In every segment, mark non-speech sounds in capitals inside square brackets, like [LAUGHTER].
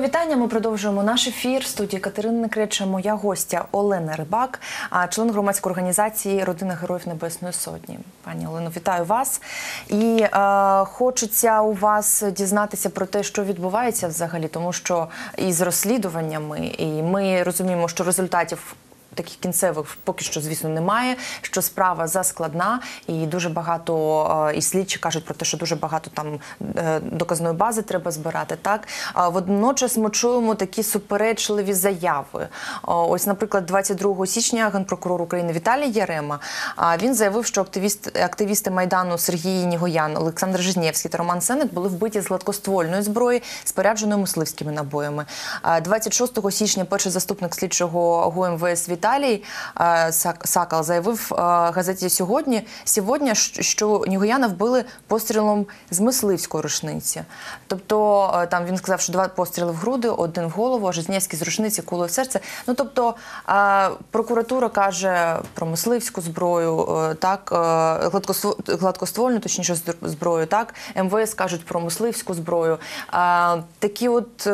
Вітання. Ми продовжуємо наш ефір. Студії Катерини Креча, моя гостя Олена Рибак, член громадської організації Родина Героїв Небесної Сотні. Пані Олено, вітаю вас. І е, хочеться у вас дізнатися про те, що відбувається взагалі, тому що із розслідуваннями, і ми розуміємо, що результатів. Таких кінцевих поки що, звісно, немає. Що справа заскладна, і дуже багато е, і слідчі кажуть про те, що дуже багато там е, доказної бази треба збирати. Так водночас ми чуємо такі суперечливі заяви. Ось, наприклад, 22 січня генпрокурор України Віталій Ярема. Він заявив, що активіст, активісти майдану Сергій Нігоян, Олександр Жизнєвський та Роман Сенет були вбиті з гладкоствольної зброї, спорядженою мисливськими набоями. А 26 січня перший заступник слідчого ГУМВС Віталій е, Сакал заявив е, газеті сьогодні, сьогодні, що Нігояна вбили пострілом з мисливської рушниці. Тобто е, там він сказав, що два постріли в груди, один в голову, а Жизнєвський з рушниці, кулою в серце. Ну тобто прокуратура каже про мисливську зброю, так гладкоствольну, точніше зброю, так МВС кажуть про мисливську зброю. Такі от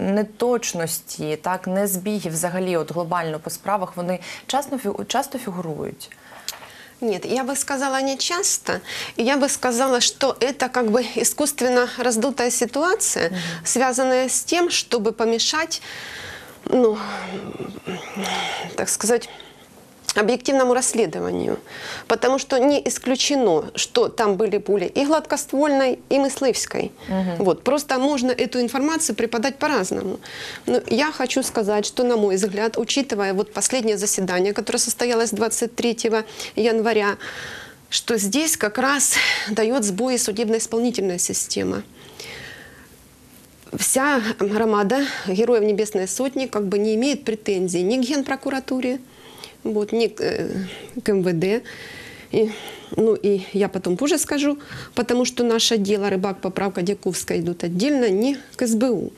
неточності, так незбіги взагалі, от глобально по справах, вони часто часто фігурують. Нет, я бы сказала не часто. Я бы сказала, что это как бы искусственно раздутая ситуация, связанная с тем, чтобы помешать, ну, так сказать, объективному расследованию. Потому что не исключено, что там были пули и гладкоствольной, и мысливской. Вот. Просто можно эту информацию преподать по-разному. Но я хочу сказать, что, на мой взгляд, учитывая вот последнее заседание, которое состоялось 23 января, что здесь как раз дает сбои судебно-исполнительная система вся громада Героев Небесной Сотни как бы не имеет претензий ни к Генпрокуратуре, вот, ни к, э, к МВД. И, ну и я потом позже скажу, потому что наше дело рыбак поправка Дяковская идут отдельно, не к СБУ.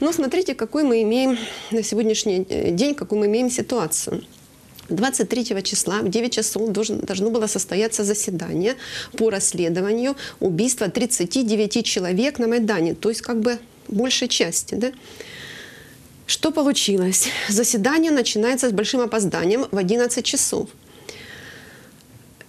Но смотрите, какой мы имеем на сегодняшний э, день, какую мы имеем ситуацию. 23 числа в 9 часов должен, должно было состояться заседание по расследованию убийства 39 человек на Майдане, то есть как бы большей части. Да? Что получилось? Заседание начинается с большим опозданием в 11 часов.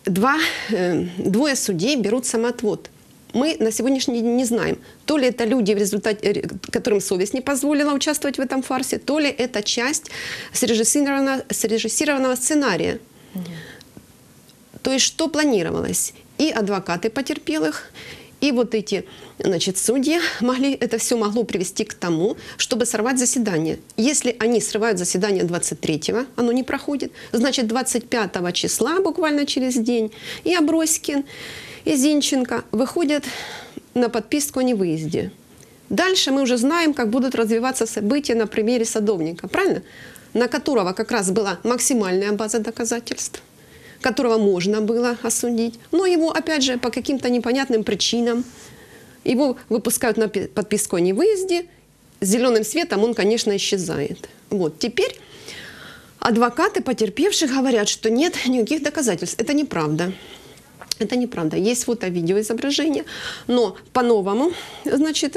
Два, э, двое судей берут самоотвод. Мы на сегодняшний день не знаем, то ли это люди, в результате, э, которым совесть не позволила участвовать в этом фарсе, то ли это часть срежиссированного, срежиссированного сценария. То есть что планировалось? И адвокаты потерпелых, и вот эти значит, судьи могли, это все могло привести к тому, чтобы сорвать заседание. Если они срывают заседание 23-го, оно не проходит, значит 25 числа, буквально через день, и Аброськин, и Зинченко выходят на подписку о невыезде. Дальше мы уже знаем, как будут развиваться события на примере садовника, правильно? На которого как раз была максимальная база доказательств которого можно было осудить. Но его, опять же, по каким-то непонятным причинам, его выпускают на пи- подписку о невыезде, с зеленым светом он, конечно, исчезает. Вот. Теперь адвокаты потерпевших говорят, что нет никаких доказательств. Это неправда. Это неправда. Есть фото, видеоизображение, но по-новому, значит,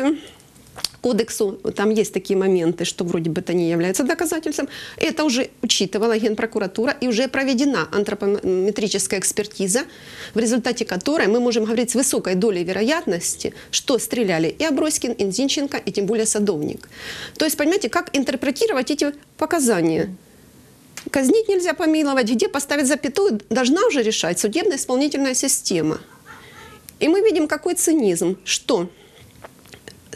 кодексу, там есть такие моменты, что вроде бы это не является доказательством. Это уже учитывала Генпрокуратура и уже проведена антропометрическая экспертиза, в результате которой мы можем говорить с высокой долей вероятности, что стреляли и Аброськин, и Зинченко, и тем более Садовник. То есть, понимаете, как интерпретировать эти показания? Казнить нельзя помиловать, где поставить запятую, должна уже решать судебно-исполнительная система. И мы видим, какой цинизм, что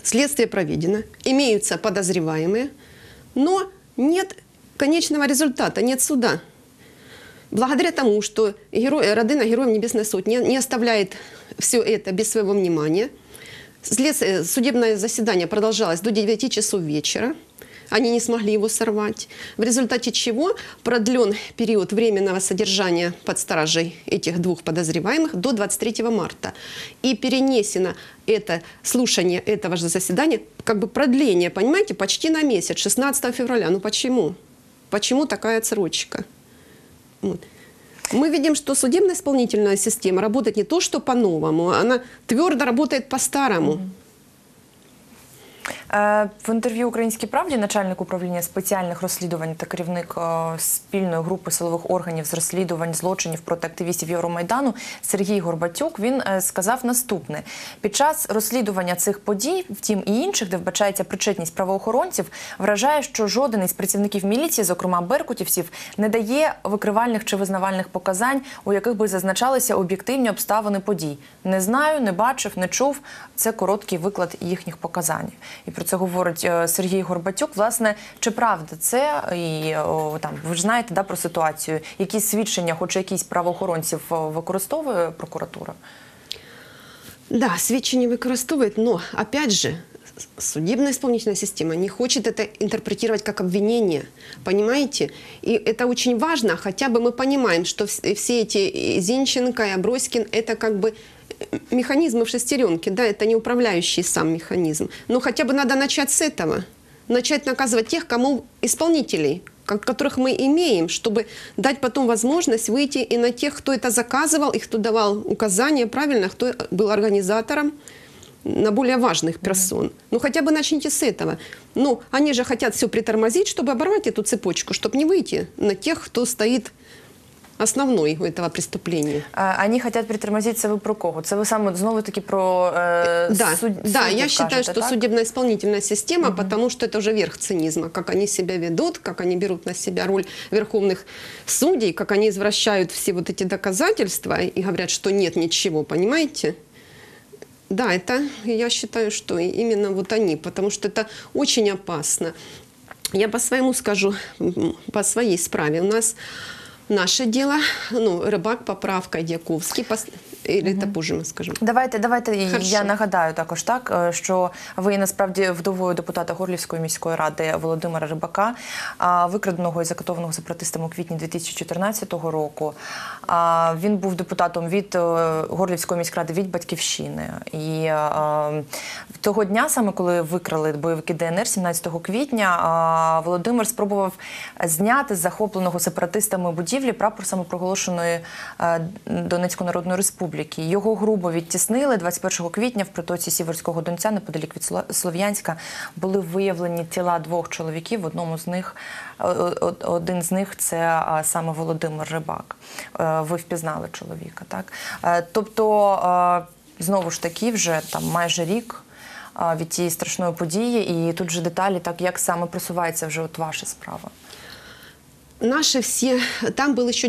следствие проведено, имеются подозреваемые, но нет конечного результата, нет суда. Благодаря тому, что герой, родина Героев Небесной Сотни не оставляет все это без своего внимания, след- судебное заседание продолжалось до 9 часов вечера, они не смогли его сорвать, в результате чего продлен период временного содержания под стражей этих двух подозреваемых до 23 марта. И перенесено это слушание этого же заседания, как бы продление, понимаете, почти на месяц, 16 февраля. Ну почему? Почему такая отсрочка? Мы видим, что судебно-исполнительная система работает не то, что по-новому, она твердо работает по-старому. Е, В інтерв'ю Українській правді начальник управління спеціальних розслідувань та керівник е, спільної групи силових органів з розслідувань злочинів проти активістів Євромайдану Сергій Горбатюк він е, сказав наступне: під час розслідування цих подій, втім і інших, де вбачається причетність правоохоронців, вражає, що жоден із працівників міліції, зокрема беркутівців, не дає викривальних чи визнавальних показань, у яких би зазначалися об'єктивні обставини подій. Не знаю, не бачив, не чув. Це короткий виклад їхніх показань. І про це говорить е, Сергій Горбатюк. Власне, чи правда це? І о, там ви ж знаєте да, про ситуацію, які свідчення, хоч якісь правоохоронців о, використовує прокуратура? Да, сведчення використовует, но, опять же, судебная исполнительная система не хочет это интерпретировать как обвинение, понимаете? И это очень важно, хотя бы мы понимаем, что вс- все эти и Зинченко и Аброськин – это как бы э, механизмы в шестеренке, да, это не управляющий сам механизм. Но хотя бы надо начать с этого, начать наказывать тех, кому исполнителей, ко- которых мы имеем, чтобы дать потом возможность выйти и на тех, кто это заказывал, и кто давал указания, правильно, кто был организатором, на более важных персон. Ну, хотя бы начните с этого. Ну, они же хотят все притормозить, чтобы оборвать эту цепочку, чтобы не выйти на тех, кто стоит основной у этого преступления. Е, Вони хочуть притормозити це ви про кого? Це ви саме знову таки про е, Да, суд- да, я считаю, кажете, что так? судебно-исполнительная система, потому что это уже верх цинизма, как они себя ведут, как они берут на себя роль верховных судей, как они извращают все вот эти доказательства и говорят, что нет ничего, понимаете? Да, это я считаю, что именно вот они, потому что это очень опасно. Я по своему скажу, по своей справе. У нас наше дело, ну, рыбак, поправка, Дьяковский, или это позже мы. Давайте, давайте Хорошо. я нагадаю також так, е, що ви насправді вдовою депутата Горлівської міської ради Володимира Рибака, викраденого і закатованого сепаратистами у квітні 2014 року. А, Він був депутатом від е, Горлівської міськради від батьківщини. І е, того дня, саме коли викрали бойовики ДНР, 17 квітня, Володимир спробував зняти з захопленого сепаратистами будівлі прапор самопроголошеної Донецької Народної Республіки. Його грубо відтіснили 21 квітня в притоці Сіверського Донця, неподалік від Слов'янська, були виявлені тіла двох чоловіків. В одному з них один з них це саме Володимир Рибак. Е, Ви впізнали чоловіка, так? Е, Тобто, е, знову ж таки, вже там майже рік. Від цієї страшної події, і тут же деталі, так як саме просувається вже от ваша справа. Наши все... Там был еще.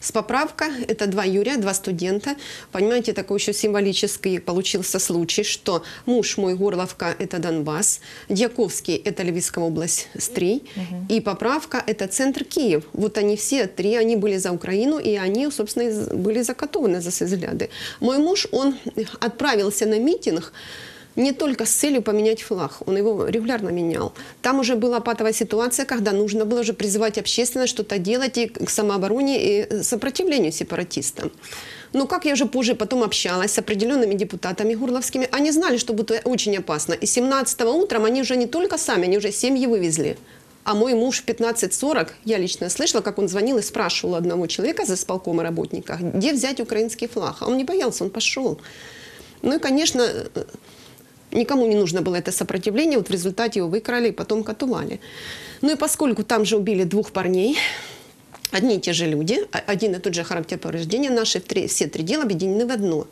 С поправка, это два Юрия, два студента. Понимаете, такой еще символический получился случай, что муж мой Горловка – это Донбасс, Дьяковский – это Львивская область, Стрий, и поправка – это центр Киев. Вот они все три, они были за Украину, и они, собственно, были закатованы за свои взгляды. Мой муж, он отправился на митинг, не только с целью поменять флаг, он его регулярно менял. Там уже была патовая ситуация, когда нужно было уже призывать общественность что-то делать и к самообороне, и сопротивлению сепаратистам. Но как я уже позже потом общалась с определенными депутатами горловскими, они знали, что будет очень опасно. И 17 утром они уже не только сами, они уже семьи вывезли. А мой муж в 15.40, я лично слышала, как он звонил и спрашивал одного человека за исполкома работника, где взять украинский флаг. А он не боялся, он пошел. Ну и, конечно, Никому не нужно было это сопротивление, вот в результате его выкрали и потом катували. Ну и поскольку там же убили двух парней, одни и те же люди, а- один и тот же характер повреждения, наши три- все три дела объединены в одно.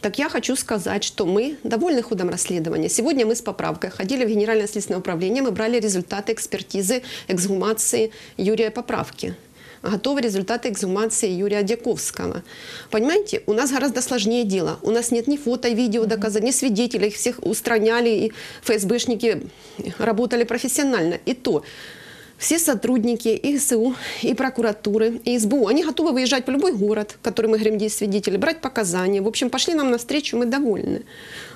Так я хочу сказать, что мы довольны ходом расследования. Сегодня мы с поправкой ходили в Генеральное следственное управление, мы брали результаты экспертизы, эксгумации Юрия Поправки готовы результаты эксгумации Юрия Дяковского. Понимаете, у нас гораздо сложнее дело. У нас нет ни фото, видео, доказаний, ни свидетелей. Их всех устраняли, и ФСБшники работали профессионально. И то, все сотрудники и СУ, и прокуратуры, и СБУ, они готовы выезжать в любой город, в который мы говорим, где есть свидетели, брать показания. В общем, пошли нам навстречу, мы довольны.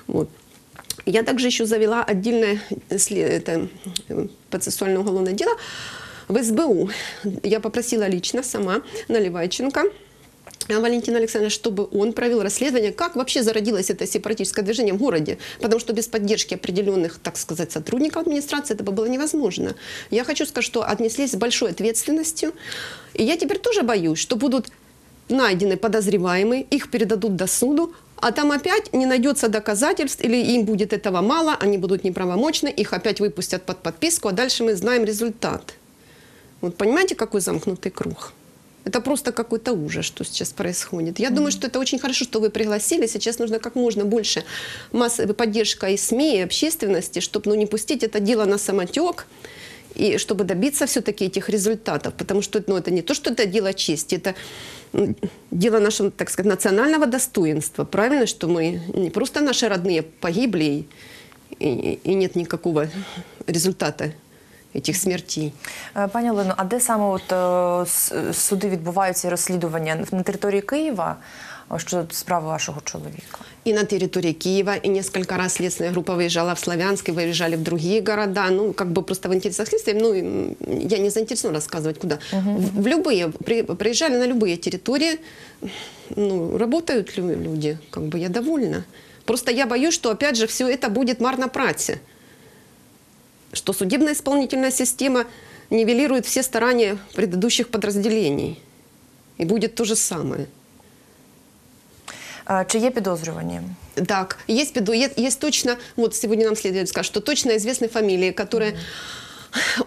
Вот. Я также еще завела отдельное это, процессуальное уголовное дело в СБУ. Я попросила лично сама Наливайченко э, Валентина Александровна, чтобы он провел расследование, как вообще зародилось это сепаратическое движение в городе. Потому что без поддержки определенных, так сказать, сотрудников администрации это бы было невозможно. Я хочу сказать, что отнеслись с большой ответственностью. И я теперь тоже боюсь, что будут найдены подозреваемые, их передадут до суду, а там опять не найдется доказательств, или им будет этого мало, они будут неправомочны, их опять выпустят под подписку, а дальше мы знаем результат. Вот понимаете, какой замкнутый круг? Это просто какой-то ужас, что сейчас происходит. Я думаю, что это очень хорошо, что вы пригласили. Сейчас нужно как можно больше массовой поддержка и СМИ, и общественности, чтобы ну, не пустить это дело на самотек, и чтобы добиться все-таки этих результатов. Потому что ну, это не то, что это дело чести, это дело нашего, так сказать, национального достоинства. Правильно, что мы не просто наши родные погибли, и- и нет никакого результата этих смертей. Е, Пані Олено, а де саме от е, с- суди відбуваються і розслідування на території Києва о, щодо справи вашого чоловіка? И на территории Киева, и несколько раз следственная группа выезжала в Славянск, и выезжали в другие города. Ну, как бы просто в интересах следствия, ну, м, я не заинтересована рассказывать, куда. В, в любые, при- приезжали на любые территории, ну, работают лю- люди, как бы я довольна. Просто я боюсь, что, опять же, все это будет марно праце. Что судебно-исполнительная система нивелирует все старания предыдущих подразделений. И будет то же самое. Е, Чи є підозрювані? Так, есть, педу- е- есть точно, вот сегодня нам следователь скажет, что точно известны фамилии, которые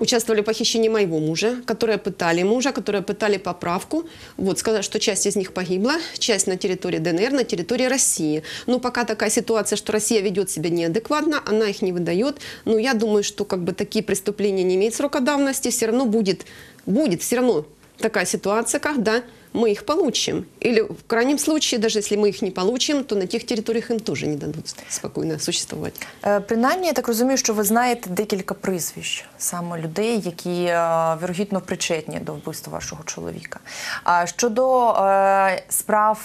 участвовали в похищении моего мужа, которые пытали мужа, которые пытали поправку. Вот, сказали, что часть из них погибла, часть на территории ДНР, на территории России. Но пока такая ситуация, что Россия ведет себя неадекватно, она их не выдает. Но я думаю, что как бы такие преступления не имеют срока давности, все равно будет, будет все равно такая ситуация, когда мы их получим. Или в крайнем случае, даже если мы их не получим, то на тех территориях им тоже не дадут спокойно существовать. Е, Принаймні, я так розумію, що ви знаєте декілька прізвищ саме людей, які е, вірогідно причетні до вбивства вашого чоловіка. А щодо е, справ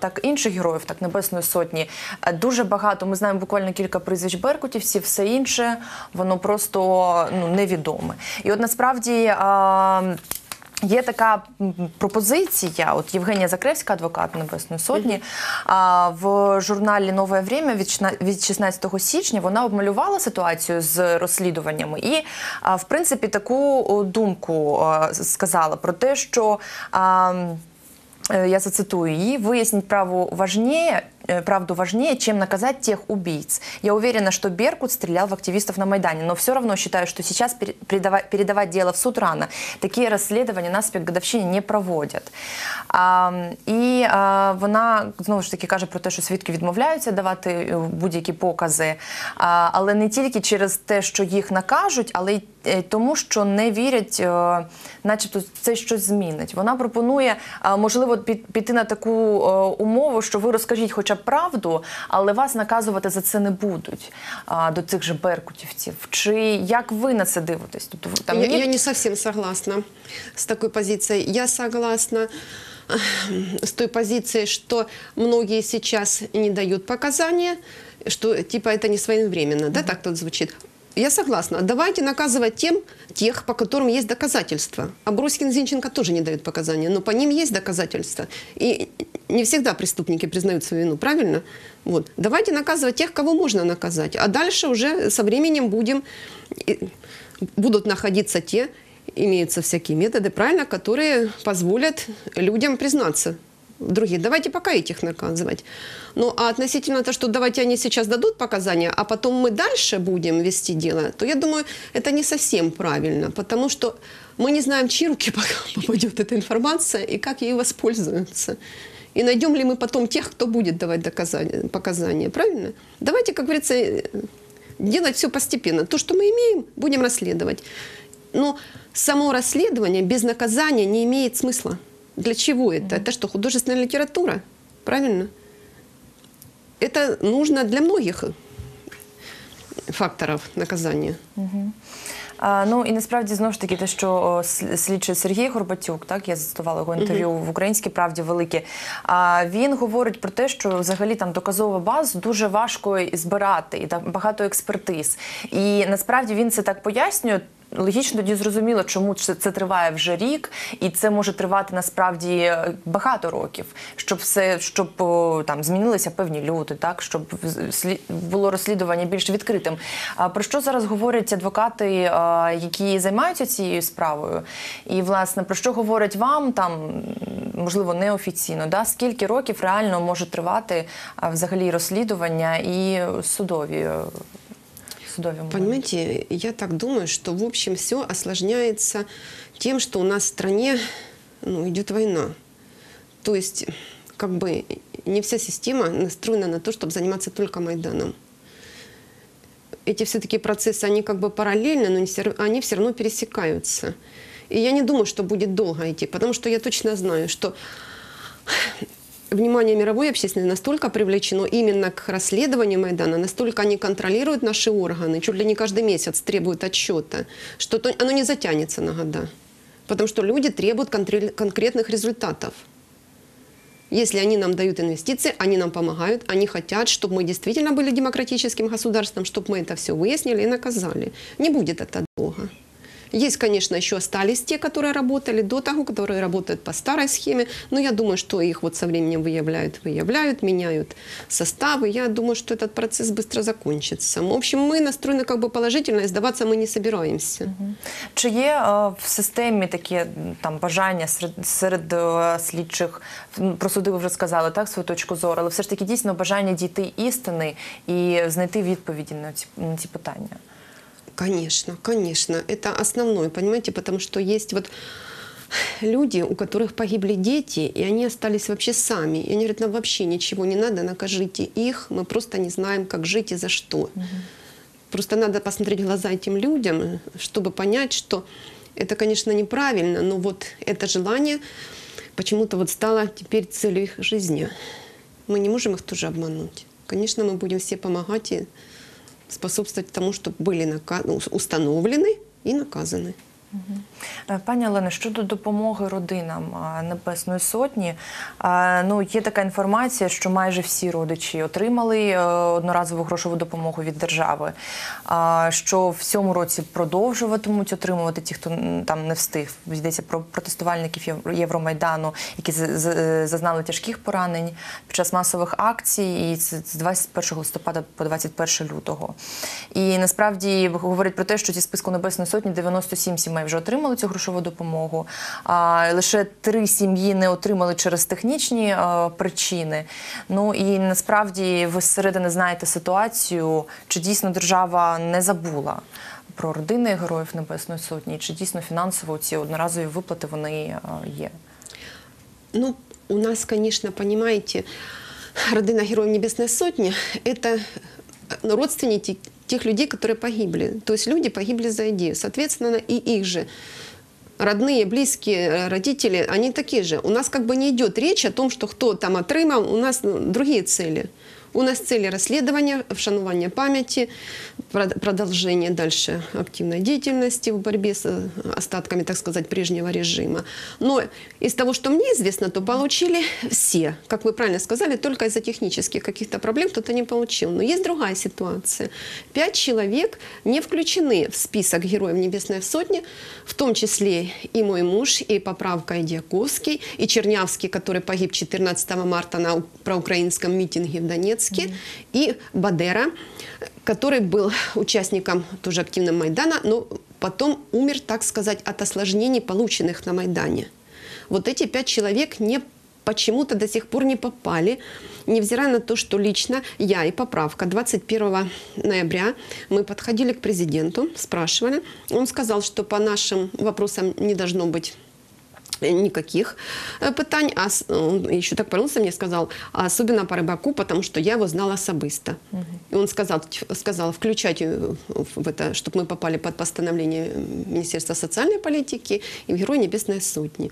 так інших героїв, так Небесної Сотні, дуже багато. Ми знаємо буквально кілька прізвищ беркутівців, все інше воно просто ну невідоме. І от насправді. е, Є така м, пропозиція. От Євгенія Закревська, адвокат Небесної Сотні, а, в журналі Нове Время від шна- від 16 січня вона обмалювала ситуацію з розслідуваннями і, а, в принципі, таку о, думку а, сказала про те, що. а, Э, я зацитую її, выяснить праву важнее, э, правду важнее, чем наказать тех убийц. Я уверена, что Беркут стрелял в активистов на Майдане, но все равно считаю, что сейчас пере- передава- передавать дело в суд рано. Такие расследования на к годовщині не проводять. А, і а, вона знову ж таки каже про те, що свідки відмовляються давати е, будь-які покази, а, але не тільки через те, що їх накажуть, але й е, тому, що не вірять, е, начебто це щось змінить. Вона пропонує, можливо, піти на таку умову, що ви розкажіть хоча б правду, але вас наказувати за це не будуть а, до цих же беркутівців. Чи як ви на це дивитесь? Тобто ви- там я, є я не совсем согласна с такой позицией. Я согласна э, с той позицией, что многие сейчас не дают показания, что типа это не своевременно, да, так тут звучит. Я согласна. Давайте наказывать тем, тех, по которым есть доказательства. А Броскин Зинченко тоже не дают показания, но по ним есть доказательства. И не всегда преступники признают свою вину, правильно? Вот. Давайте наказывать тех, кого можно наказать. А дальше уже со временем будем, будут находиться те, имеются всякие методы, правильно, которые позволят людям признаться в других. Давайте пока этих наказывать. Ну, а относительно того, что давайте они сейчас дадут показания, а потом мы дальше будем вести дело, то я думаю, это не совсем правильно, потому что мы не знаем, чьи руки [LAUGHS] попадет эта информация и как ей воспользуются. И найдем ли мы потом тех, кто будет давать доказания, показания, правильно? Давайте, как говорится, э, делать все постепенно. То, что мы имеем, будем расследовать. Но само расследование без наказания не имеет смысла. Для чего это? Это что, художественная литература? Правильно? Это нужно для многих факторов наказания. А, ну і насправді знову ж таки те, що слідчий Сергій Горбатюк, так я зацитувала його інтерв'ю в Українській правді велике. А він говорить про те, що взагалі там доказову базу дуже важко збирати, і там багато експертиз. І насправді він це так пояснює. Логічно тоді зрозуміло, чому це, це триває вже рік, і це може тривати насправді е, багато років, щоб все, щоб там змінилися певні люди, так щоб було розслідування більш відкритим. А про що зараз говорять адвокати, е, які займаються цією справою? І власне про що говорять вам там, можливо неофіційно, да скільки років реально може тривати взагалі розслідування і судові судові моменти? Понимаете, я так думаю, что в общем все осложняется тем, что у нас в стране ну, идет война. То есть, как бы не вся система настроена на то, чтобы заниматься только Майданом. Эти все-таки процессы, они как бы параллельны, но они все равно пересекаются. И я не думаю, что будет долго идти, потому что я точно знаю, что внимание мировой общественности настолько привлечено именно к расследованию Майдана, настолько они контролируют наши органы, чуть ли не каждый месяц требуют отчета, что то- оно не затянется на года. Потому что люди требуют конкретных результатов. Если они нам дают инвестиции, они нам помогают, они хотят, чтобы мы действительно были демократическим государством, чтобы мы это все выяснили и наказали. Не будет это долго. Есть, конечно, еще остались те, которые работали до того, которые работают по старой схеме, но я думаю, что их вот со временем выявляют, выявляют, меняют составы. Я думаю, что этот процесс быстро закончится. В общем, мы настроены как бы положительно, и сдаваться мы не собираемся. Чи є е, в системі такі м, там бажання серед, серед е, слідчих м, про суди ви вже сказали так свою точку зору, але все ж таки дійсно бажання дійти істини і знайти відповіді на ці, на ці питання? Конечно, конечно. Это основное, понимаете, потому что есть вот люди, у которых погибли дети, и они остались вообще сами. И они говорят, нам вообще ничего не надо, накажите их, мы просто не знаем, как жить и за что. Просто надо посмотреть в глаза этим людям, чтобы понять, что это, конечно, неправильно, но вот это желание почему-то вот стало теперь целью их жизни. Мы не можем их тоже обмануть. Конечно, мы будем все помогать и способствовать тому, чтобы были ну, установлены и наказаны. Е, Пані Олено, щодо допомоги родинам Небесної Сотні, ну є така інформація, що майже всі родичі отримали е, одноразову грошову допомогу від держави. Що в цьому році продовжуватимуть отримувати ті, хто там не встиг. Йдеться про протестувальників Євромайдану, які зазнали тяжких поранень під час масових акцій, і з 21 листопада по 21 лютого. І насправді говорять про те, що зі списку Небесної Сотні 97 сімей вже отримали цю грошову допомогу. А лише три сім'ї не отримали через технічні е, причини. Ну і насправді ви зсередини знаєте ситуацію, чи дійсно держава не забула. Про родини героїв Небесної Сотні, чи дійсно фінансово ці одноразові виплати вони е, є? Ну, у нас, конечно, понимаете, родина Героев Небесной Сотни – это ну, родственники тех людей, которые погибли. То есть люди погибли за идею. Соответственно, и их же родные, близкие, э, родители, они такие же. У нас как бы не идет речь о том, что кто там отрымал, у нас ну, другие цели. У нас цели расследования, вшанування памяти, прод- продолжение дальше активной деятельности в борьбе с э, остатками, так сказать, прежнего режима. Но из того, что мне известно, то получили все. Как вы правильно сказали, только из-за технических каких-то проблем кто-то не получил. Но есть другая ситуация. Пять человек не включены в список Героев Небесной Сотни, в том числе и мой муж, и поправка Идиаковский, и Чернявский, который погиб 14 марта на проукраинском митинге в Донецке, и Бадера, который был участником тоже активного Майдана, но потом умер, так сказать, от осложнений, полученных на Майдане. Вот эти пять человек не почему-то до сих пор не попали, невзирая на то, что лично я и поправка 21 ноября мы подходили к президенту, спрашивали. Он сказал, что по нашим вопросам не должно быть никаких э, пытань, а он еще так повернулся мне сказал, а особенно по рыбаку, потому что я его знала особисто. И он сказал, сказал включать э, в это, чтобы мы попали под постановление Министерства социальной политики и в Герой Небесной Сотни.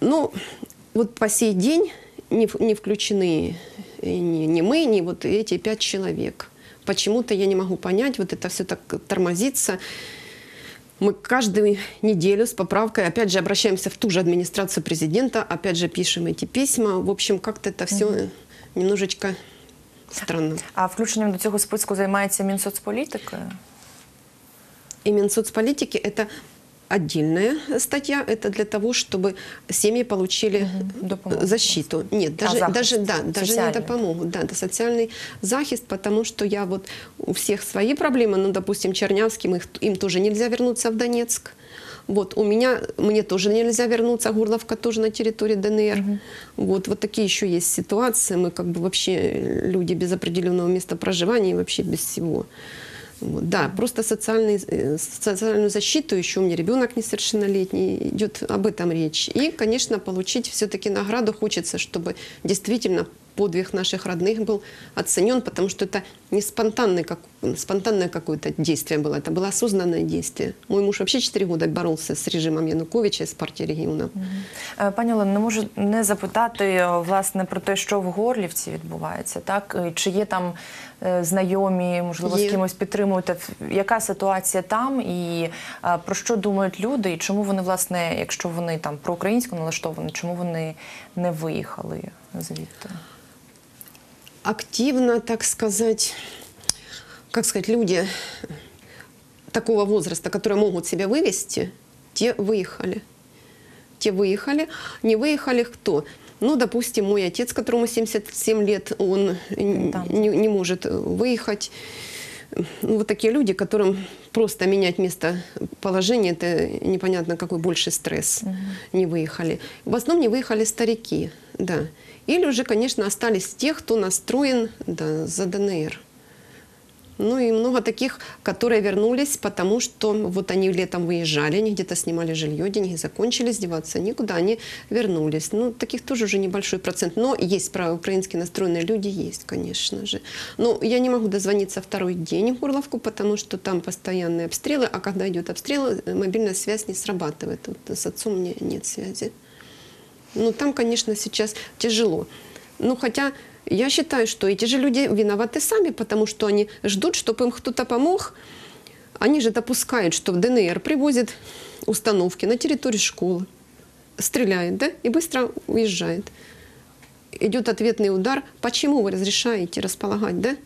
Ну, вот по сей день не, не включены э, ни, ни мы, ни вот эти пять человек. Почему-то я не могу понять, вот это все так тормозится. Мы каждую неделю с поправкой, опять же, обращаемся в ту же администрацию президента, опять же, пишем эти письма. В общем, как-то это все немножечко странно. А включенням до цього списку займається Мінсоцполітика? И Минсоцполитики – это отдельная статья, это для того, чтобы семьи получили Допомогу. защиту. Нет, даже, захист. даже, да, даже не Социальный. это помогут. Да, это социальный захист, потому что я вот у всех свои проблемы, ну, допустим, Чернявским, их, им тоже нельзя вернуться в Донецк. Вот, у меня, мне тоже нельзя вернуться, Горловка тоже на территории ДНР. Вот, вот такие еще есть ситуации. Мы как бы вообще люди без определенного места проживания и вообще без всего. Да, просто э, социальную защиту, еще у меня ребенок несовершеннолетний, идет об этом речь. И, конечно, получить все-таки награду хочется, чтобы действительно подвиг наших родных был оценен, потому что это не спонтанное, как, спонтанное какое-то действие было, это было осознанное действие. Мой муж вообще 4 года боролся с режимом Януковича, с партией регионов. Е, Пані Олено, не можу не запитати е, власне про те, що в Горлівці відбувається, так Е, чи є там е, знайомі, можливо, Є. з кимось підтримуєте? Яка ситуація там і е, про що думають люди, і чому вони, власне, якщо вони там проукраїнсько налаштовані, чому вони не виїхали звідти? Активно, так сказать, как сказать, люди такого возраста, которые могут себя вывести, те выехали. Те выехали. Не выехали кто? Ну, допустим, мой отец, которому 77 лет, он Да. не, не может выехать. Ну, вот такие люди, которым просто менять место положения, это непонятно какой больше стресс, не выехали. В основном не выехали старики, да. Или уже, конечно, остались те, кто настроен да, за ДНР. Ну и много таких, которые вернулись, потому что вот они летом выезжали, они где-то снимали жилье, деньги закончились, деваться некуда, они вернулись. Ну, таких тоже уже небольшой процент. Но есть проукраински настроенные люди, есть, конечно же. Но я не могу дозвониться второй день в Горловку, потому что там постоянные обстрелы, а когда идет обстрел, э, мобильная связь не срабатывает. Вот с отцом мне нет связи. Ну, там, конечно, сейчас тяжело. Ну, хотя я считаю, что эти же люди виноваты сами, потому что они ждут, чтобы им кто-то помог. Они же допускают, что в ДНР привозят установки на территорию школы, стреляет, да, и быстро уезжает. Идет ответный удар. Почему вы разрешаете располагать, да,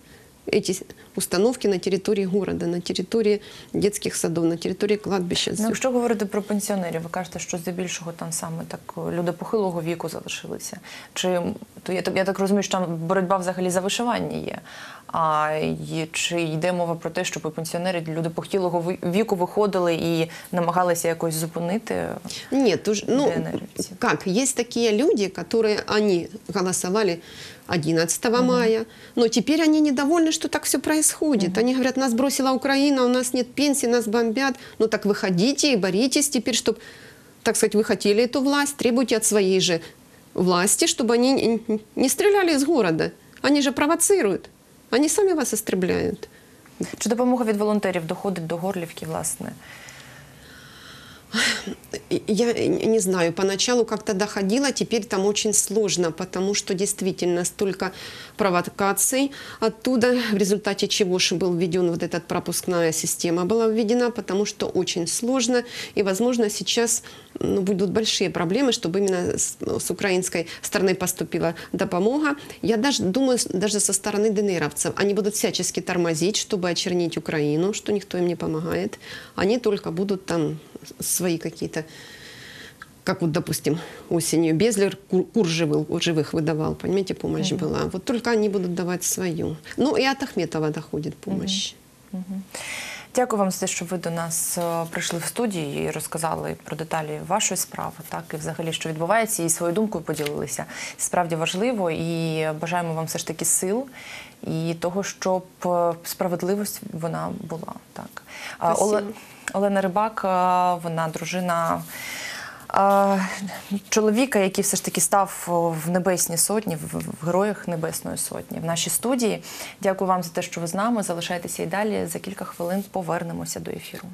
эти установки на территории города, на территории детских садов, на территории кладбища? Ну, якщо говорити про пенсіонерів, ви кажете, що здебільшого там саме так люди похилого віку залишилися. Чи то я так я так розумію, що там боротьба взагалі за вишивання є? А і чи йде мова про те, щоб пенсіонери, люди похилого ві- віку виходили і намагалися якось зупинити? Нет, уж, ну, ДНРовцы. как, есть такие люди, которые, они голосовали 11 мая, но теперь они недовольны, что так все происходит. Они говорят, нас бросила Украина, у нас нет пенсии, нас бомбят. Ну так выходите и боритесь теперь, чтобы, так сказать, вы хотели эту власть, требуйте от своей же власти, чтобы они не- не стреляли из города. Они же провоцируют. Они сами вас истребляют. Чи допомога від волонтерів доходить до Горлівки, власне? Я не знаю, поначалу как-то доходило, теперь там очень сложно, потому что действительно столько провокаций оттуда, в результате чего же был введен вот эта пропускная система была введена, потому что очень сложно, и, возможно, сейчас ну, будут большие проблемы, чтобы именно с, с украинской стороны поступила допомога. Я даже думаю, с- даже со стороны ДНРовцев, они будут всячески тормозить, чтобы очернить Украину, что никто им не помогает. Они только будут там свои какие-то как вот, допустим, осенью Безлер кур, кур живых, живых выдавал, понимаете, помощь была. Вот только они будут давать свою. Ну и от Ахметова доходит помощь. Дякую вам за те, що ви до нас е, прийшли в студію і розказали про деталі вашої справи, так і взагалі, що відбувається, і своєю думкою поділилися. Справді важливо і бажаємо вам все ж таки сил і того, щоб е, справедливість вона була. Так Оле- Олена Рибак, е, вона дружина. Чоловіка, який все ж таки став в Небесній сотні, в героях Небесної сотні в нашій студії. Дякую вам за те, що ви з нами. Залишайтеся і далі. За кілька хвилин повернемося до ефіру.